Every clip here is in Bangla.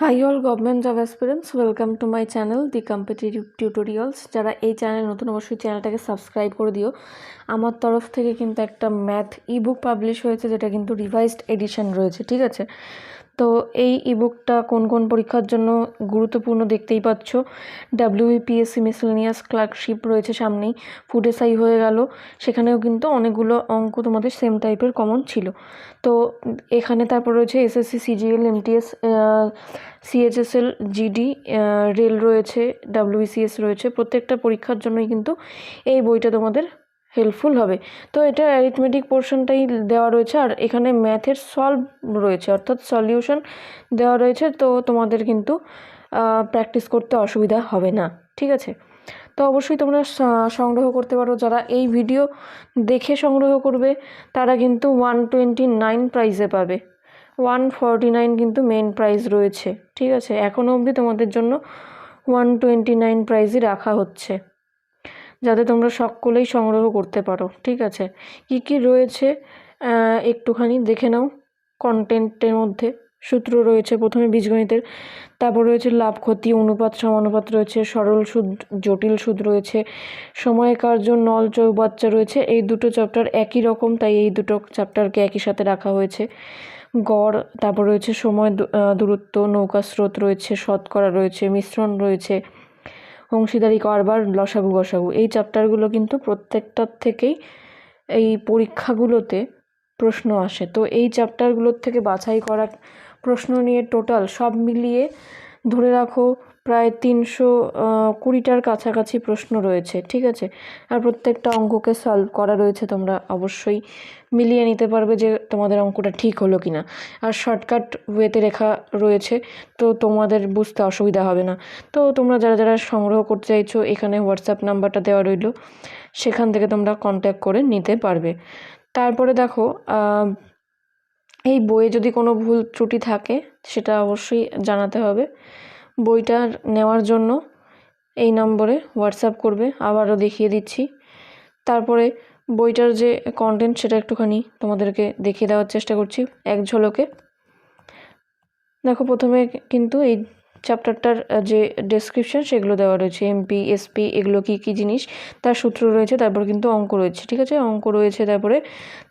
Hi all government job aspirants welcome to my channel the competitive tutorials যারা এই চ্যানেল নতুন, অবশ্যই চ্যানেলটাকে সাবস্ক্রাইব করে দিও। আমার তরফ থেকে কিন্তু একটা ম্যাথ ই বুক পাবলিশ হয়েছে, যেটা কিন্তু রিভাইজড এডিশন রয়েছে, ঠিক আছে? তো এই ইবুকটা কোন কোন পরীক্ষার জন্য গুরুত্বপূর্ণ দেখতেই পাচ্ছ? ডাব্লিউপিএসসি মিসেলেনিয়াস ক্লার্কশিপ রয়েছে সামনেই ফুড এসআই হয়ে গেল। সেখানেও কিন্তু অনেকগুলো অঙ্ক তোমাদের সেম টাইপের কমন ছিল। তো এখানে তারপর রয়েছে SSC CGL MTS CHSL GD rail রয়েছে ডাব্লিউবিসিএস রয়েছে। প্রত্যেকটা পরীক্ষার জন্যই কিন্তু এই বইটা তোমাদের হেল্পফুল হবে। তো এটা অ্যারিথমেটিক পোর্শনটাই দেওয়া রয়েছে আর এখানে ম্যাথের সলভ রয়েছে, অর্থাৎ সলিউশন দেওয়া রয়েছে। তো তোমাদের কিন্তু প্র্যাকটিস করতে অসুবিধা হবে না, ঠিক আছে? তো অবশ্যই তোমরা সংগ্রহ করতে পারো। যারা এই ভিডিও দেখে সংগ্রহ করবে, তারা কিন্তু ওয়ান টোয়েন্টি নাইন প্রাইজে পাবে। ওয়ান ফর্টি নাইন কিন্তু মেন প্রাইজ রয়েছে, ঠিক আছে? এখনও অবধি তোমাদের জন্য ওয়ান টোয়েন্টি নাইন প্রাইজই রাখা হচ্ছে। যাতে তোমরা সকলেই সংগ্রহ করতে পারো, ঠিক আছে? কী কী রয়েছে? একটুখানি দেখে নাও কন্টেন্টের মধ্যে। সূত্র রয়েছে প্রথমে বীজগণিতের, তারপর রয়েছে লাভ, ক্ষতি, অনুপাত সমানুপাত রয়েছে, সরল সুদ, জটিল সুদ রয়েছে, সময়, কার্য, নল, চৌবাচ্চা রয়েছে। এই দুটো চ্যাপ্টার একই রকম, তাই এই দুটো চ্যাপ্টারকে একই সাথে রাখা হয়েছে। গড়, তারপর রয়েছে সময় দূরত্ব, নৌকা, স্রোত রয়েছে, শতকরা রয়েছে, মিশ্রণ রয়েছে অংশীদারি করবার লসাগু গসাগু, এই চ্যাপ্টারগুলো কিন্তু প্রত্যেকটার থেকেই এই পরীক্ষাগুলোতে প্রশ্ন আসে। তো এই চ্যাপ্টারগুলোর থেকে বাছাই করা প্রশ্ন নিয়ে টোটাল সব মিলিয়ে ধরে রাখো প্রায় তিনশো কুড়িটার কাছাকাছি প্রশ্ন রয়েছে, ঠিক আছে? আর প্রত্যেকটা অঙ্ককে সলভ করা রয়েছে, তোমরা অবশ্যই মিলিয়ে নিতে পারবে যে তোমাদের অঙ্কটা ঠিক হলো কি না আর শর্টকাট ওয়েতে রেখা রয়েছে, তো তোমাদের বুঝতে অসুবিধা হবে না। তো তোমরা যারা যারা সংগ্রহ করতে চাইছো, এখানে হোয়াটসঅ্যাপ নাম্বারটা দেওয়া রইল। সেখান থেকে তোমরা কন্ট্যাক্ট করে নিতে পারবে। তারপরে দেখো এই বইয়ে যদি কোনো ভুল ত্রুটি থাকে, সেটা অবশ্যই জানাতে হবে। বইটা নেওয়ার জন্য এই নম্বরে হোয়াটসঅ্যাপ করবে, আবারও দেখিয়ে দিচ্ছি। তারপরে বইটার যে কন্টেন্ট সেটা একটুখানি তোমাদেরকে দেখিয়ে দেওয়ার চেষ্টা করছি, এক ঝলকে। দেখো, প্রথমে কিন্তু এই চ্যাপ্টারটার যে ডেসক্রিপশন সেগুলো দেওয়া রয়েছে এমপি এসপি এগুলো কী কী জিনিস, তার সূত্র রয়েছে, তারপর কিন্তু অঙ্ক রয়েছে, ঠিক আছে? অঙ্ক রয়েছে, তারপরে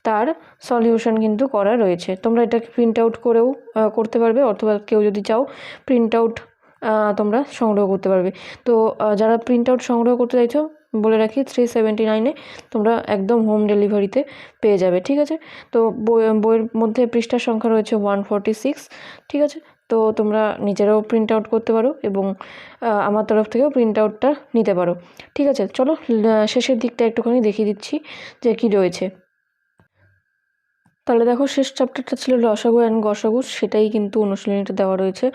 তার সলিউশন কিন্তু করা রয়েছে। তোমরা এটাকে প্রিন্ট আউট করেও করতে পারবে, অথবা কেউ যদি চাও প্রিন্ট আউট তোমরা সংগ্রহ করতে পারবে। তো যারা প্রিন্ট আউট সংগ্রহ করতে চাইছো, বলে রাখি থ্রি সেভেন্টি নাইনে তোমরা একদম হোম ডেলিভারিতে পেয়ে যাবে, ঠিক আছে? তো বইয়ের মধ্যে পৃষ্ঠার সংখ্যা রয়েছে ওয়ান ফর্টি সিক্স ঠিক আছে? তো, তোমরা নিজেরাও প্রিন্ট আউট করতে পারো এবং আমার তরফ থেকেও প্রিন্ট আউটটা নিতে পারো, ঠিক আছে? চলো শেষের দিকটা একটুখানি দেখিয়ে দিচ্ছি যে কী রয়েছে। তাহলে দেখো শেষ চ্যাপ্টারটা ছিল লসাগু অ্যান্ড গসাগু, সেটাই কিন্তু অনুশীলনীটা দেওয়া রয়েছে।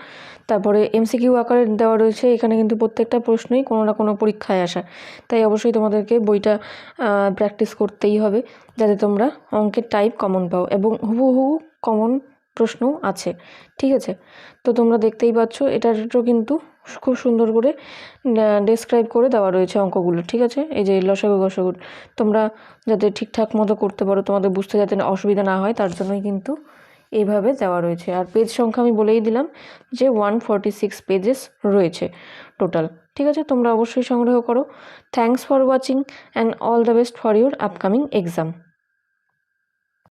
তারপরে এমসিকিউ আকারে দেওয়া রয়েছে, এখানে কিন্তু প্রত্যেকটা প্রশ্নই কোনো না কোনো পরীক্ষায় আসা। তাই অবশ্যই তোমাদেরকে বইটা প্র্যাকটিস করতেই হবে, যাতে তোমরা অঙ্কের টাইপ কমন পাও এবং হুবহু কমন প্রশ্নও আছে, ঠিক আছে? তো তোমরা দেখতেই পাচ্ছ, এটারও কিন্তু খুব সুন্দর করে ডেসক্রাইব করে দেওয়া রয়েছে অঙ্কগুলো, ঠিক আছে? এই যে লসাগু গসাগু, তোমরা যাতে ঠিকঠাক মতো করতে পারো, তোমাদের বুঝতে যাতে অসুবিধা না হয়, তার জন্যই কিন্তু এইভাবে দেওয়া রয়েছে। আর পেজ সংখ্যা আমি বলেই দিলাম যে ওয়ান ফর্টি সিক্স পেজেস রয়েছে টোটাল ঠিক আছে? তোমরা অবশ্যই সংগ্রহ করো। Thanks for watching and all the best for your upcoming exam